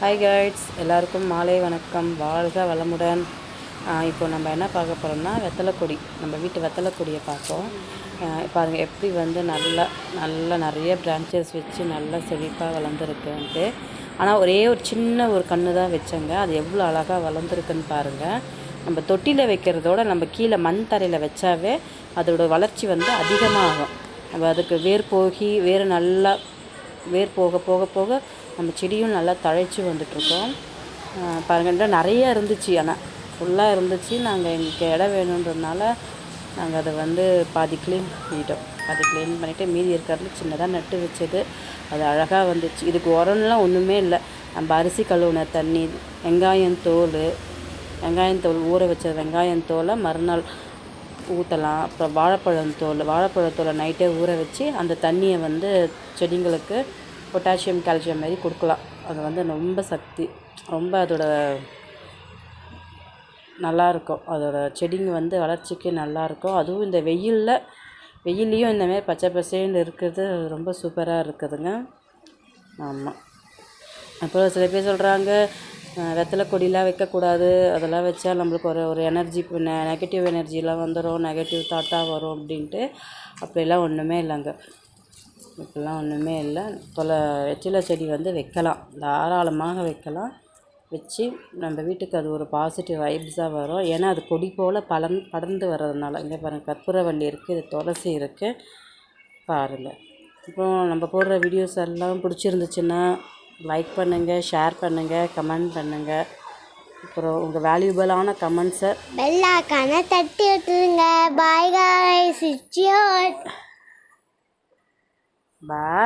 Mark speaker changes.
Speaker 1: Hi guides எல்லாருக்கும் மாலை வணக்கம். வாழ்க வளமுடன். இப்போ நம்ம என்ன பார்க்க போகிறோம்னா வெத்தலைக்கொடி. நம்ம வீட்டு வெத்தலைக்கொடியை பார்ப்போம். பாருங்கள் எப்படி வந்து நல்லா நல்லா நிறைய பிரான்ச்சஸ் வச்சு நல்லா செழிப்பாக வளர்ந்துருக்குன்ட்டு. ஆனால் ஒரே ஒரு சின்ன ஒரு கன்று தான் வச்சேங்க. அது எவ்வளோ அழகாக வளர்ந்துருக்குன்னு பாருங்கள் நம்ம தொட்டியில் வைக்கிறதோட நம்ம கீழே மண் தரையில் வச்சாவே அதோட வளர்ச்சி வந்து அதிகமாகும். நம்ம அதுக்கு வேர் போகி வேர் நல்லா வேர் போக போக போக நம்ம செடியும் நல்லா தழைச்சி வந்துட்ருக்கோம் பாருங்க நிறைய இருந்துச்சு ஆனால் ஃபுல்லாக இருந்துச்சு. நாங்கள் எங்களுக்கு இடம் வேணுன்றதுனால நாங்கள் அதை வந்து பாதி க்ளீன் பண்ணிட்டோம். பாதி க்ளீன் பண்ணிவிட்டு மீதி இருக்கிறது சின்னதாக நட்டு வச்சது. அது அழகாக வந்துச்சு. இதுக்கு உரம்லாம் ஒன்றுமே இல்லை. நம்ம அரிசி கழுவுன தண்ணி வெங்காயம் தோல் வெங்காயம் தோல் ஊற வச்ச வெங்காயம் தோலை மறுநாள் ஊற்றலாம் அப்புறம் வாழைப்பழம் தோல் வாழைப்பழத்தோலை நைட்டே ஊற வச்சு அந்த தண்ணியை வந்து செடிங்களுக்கு பொட்டாசியம் கால்சியம் மாதிரி கொடுக்கலாம். அது வந்து ரொம்ப சக்தி. ரொம்ப அதோட நல்லாயிருக்கும் அதோட செடிங்க வந்து வளர்ச்சிக்கு நல்லாயிருக்கும் அதுவும் இந்த வெயிலில் வெயில்லையும் இந்தமாரி பச்சை பசேன்னு இருக்கிறது ரொம்ப சூப்பராக இருக்குதுங்க. ஆமாம் அப்புறம் சில பேர் சொல்கிறாங்க வெத்தலை கொடிலாம் வைக்கக்கூடாது. அதெல்லாம் வச்சா நம்மளுக்கு ஒரு ஒரு எனர்ஜி நெகட்டிவ் எனர்ஜிலாம் வந்துடும் நெகட்டிவ் தாட்டாக வரும் அப்படின்ட்டு. அப்படிலாம் ஒன்றுமே இல்லைங்க. இப்படிலாம் ஒன்றுமே இல்லை. தொலை வெற்றிலை செடி வந்து வைக்கலாம். தாராளமாக வைக்கலாம். வச்சு நம்ம வீட்டுக்கு அது ஒரு பாசிட்டிவ் வைப்ஸாக வரும். ஏன்னா அது கொடி போல் பலன் படர்ந்து வர்றதுனால. இங்கே பாருங்கள் கற்பூரவள்ளி இருக்குது இது துளசி இருக்குது பாருங்கள் அப்புறம் நம்ம போடுற வீடியோஸ் எல்லாம் பிடிச்சிருந்துச்சுன்னா லைக் பண்ணுங்கள் ஷேர் பண்ணுங்கள் கமெண்ட் பண்ணுங்கள் அப்புறம் உங்கள் வேல்யூபிளான கமெண்ட்ஸை
Speaker 2: பெல்லாக்கான தட்டி விட்டுருங்க பாய் காய்ஸ் இட்ஸ்
Speaker 1: பாய்